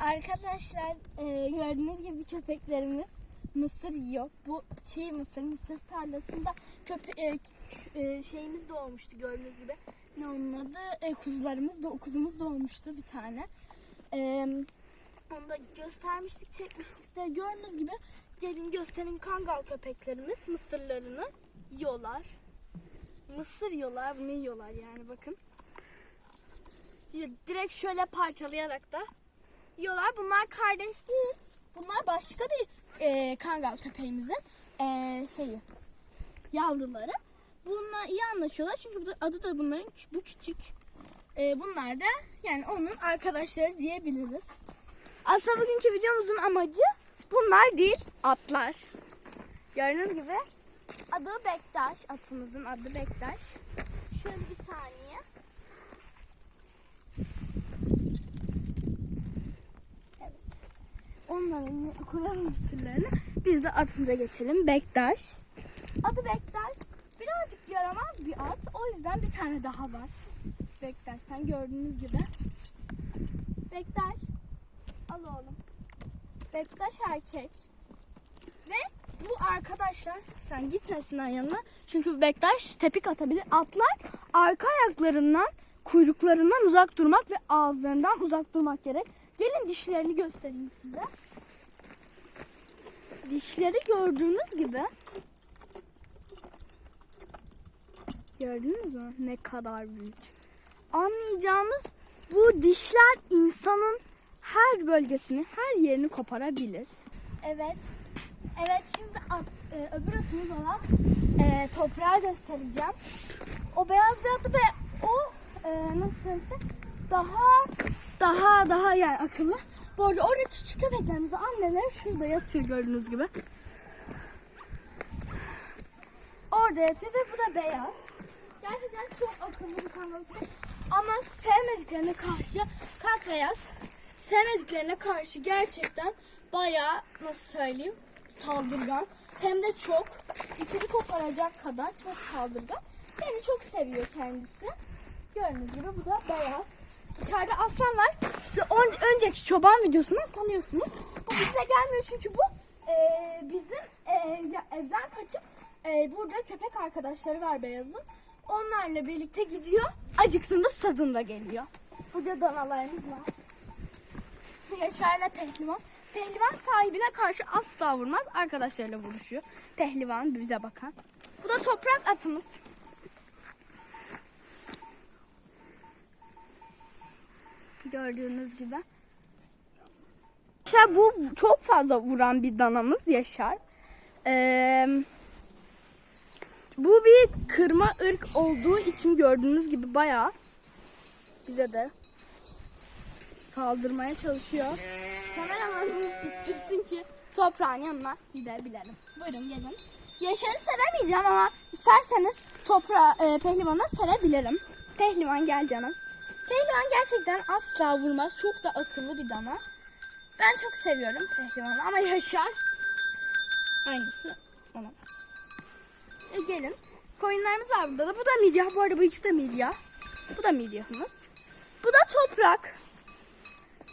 Arkadaşlar e, gördüğünüz gibi köpeklerimiz mısır yiyor. Bu çiğ mısır, mısır tarlasında köpe e, e, şeyimiz doğmuştu gördüğünüz gibi. Ne onun adı? E, kuzularımız, do kuzumuz doğmuştu bir tane. E, onu da göstermiştik, çekmiştik. İşte gördüğünüz gibi gelin gösterin kangal köpeklerimiz mısırlarını yiyorlar. Mısır yiyorlar, bunu yiyorlar yani bakın. Direkt şöyle parçalayarak da yiyorlar. Bunlar kardeş değil. Bunlar başka bir e, kangal köpeğimizin e, şeyi yavruları. Bununla iyi anlaşıyorlar çünkü bu adı da bunların bu küçük. E, bunlar da yani onun arkadaşları diyebiliriz. Aslında bugünkü videomuzun amacı bunlar değil atlar. Gördüğünüz gibi adı Bektaş. Atımızın adı Bektaş. Şöyle bir saniye. Evet. Onların kuralım mısırlarını biz de atımıza geçelim. Bektaş. Adı Bektaş. Birazcık yaramaz bir at. O yüzden bir tane daha var. Bektaş'tan gördüğünüz gibi. Bektaş. Al oğlum. Bektaş erkek. Ve bu arkadaşlar sen gitmesinler yanına. Çünkü Bektaş tepik atabilir. Atlar arka ayaklarından kuyruklarından uzak durmak ve ağızlarından uzak durmak gerek. Gelin dişlerini göstereyim size. Dişleri gördüğünüz gibi. Gördünüz mü? Ne kadar büyük. Anlayacağınız bu dişler insanın her bölgesini, her yerini koparabilir. Evet. Evet şimdi at, e, öbür atımız olan e, toprağı göstereceğim. O beyaz bir atı ve o e, nasıl söylesem daha daha daha yani akıllı. Bu arada orada küçük köpeklerimiz anneler şurada yatıyor gördüğünüz gibi. Orada yatıyor ve bu da beyaz. Gerçekten çok akıllı bir kangal. Ama sevmediklerine karşı kalk beyaz. Sevmediklerine karşı gerçekten bayağı nasıl söyleyeyim saldırgan. Hem de çok ipini koparacak kadar çok saldırgan. Beni çok seviyor kendisi. Gördüğünüz gibi bu da beyaz. İçeride aslan var. Size on, önceki çoban videosundan tanıyorsunuz. Bu bize gelmiyor çünkü bu e, bizim e, evden kaçıp e, burada köpek arkadaşları var beyazın. Onlarla birlikte gidiyor. Acıktığında susadığında geliyor. Burada danalarımız var. Yaşar'la pehlivan. Pehlivan sahibine karşı asla vurmaz. Arkadaşlarıyla vuruşuyor. Pehlivan bize bakan. Bu da toprak atımız. Gördüğünüz gibi. Yaşar bu çok fazla vuran bir danamız Yaşar. Ee, bu bir kırma ırk olduğu için gördüğünüz gibi bayağı bize de saldırmaya çalışıyor. Kameramanımız ittirsin ki toprağın yanına gidebilelim. Buyurun gelin. Yaşar'ı sevemeyeceğim ama isterseniz toprağı e, pehlivanı sevebilirim. Pehlivan gel canım. Pehlivan gerçekten asla vurmaz. Çok da akıllı bir dana. Ben çok seviyorum pehlivanı ama Yaşar aynısı olamaz. E, gelin. Koyunlarımız var burada da. Bu da midye. Bu arada bu ikisi de midye. Bu da midyamız. Bu da toprak.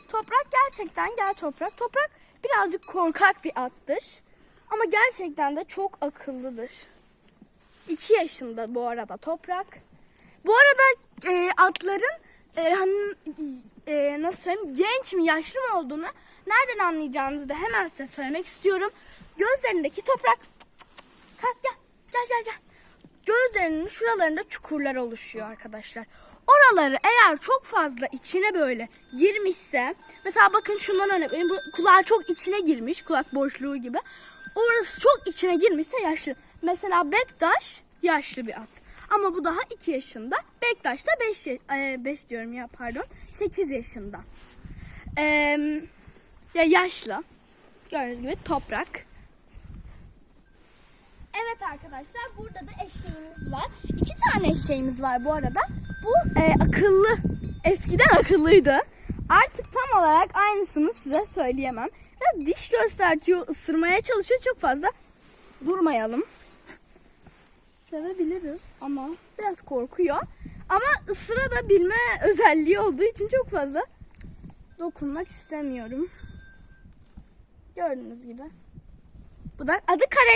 Toprak gerçekten gel toprak. Toprak birazcık korkak bir attır. Ama gerçekten de çok akıllıdır. 2 yaşında bu arada toprak. Bu arada e, atların e, hani, e, nasıl söyleyeyim genç mi yaşlı mı olduğunu nereden anlayacağınızı da hemen size söylemek istiyorum. Gözlerindeki toprak kalk gel gel gel gel. Gözlerinin şuralarında çukurlar oluşuyor arkadaşlar. Oraları eğer çok fazla içine böyle girmişse mesela bakın şundan örnek vereyim. Bu kulağı çok içine girmiş kulak boşluğu gibi. Orası çok içine girmişse yaşlı. Mesela Bektaş yaşlı bir at. Ama bu daha 2 yaşında. Bektaş da 5 5 diyorum ya pardon. 8 yaşında. Eee, ya yaşlı. Gördüğünüz gibi toprak. Evet arkadaşlar burada da eşeğimiz var. İki tane eşeğimiz var bu arada. Bu e, akıllı. Eskiden akıllıydı. Artık tam olarak aynısını size söyleyemem. Biraz diş göstertiyor, ısırmaya çalışıyor. Çok fazla durmayalım. Sevebiliriz ama biraz korkuyor. Ama ısıra da bilme özelliği olduğu için çok fazla dokunmak istemiyorum. Gördüğünüz gibi. Bu da adı kare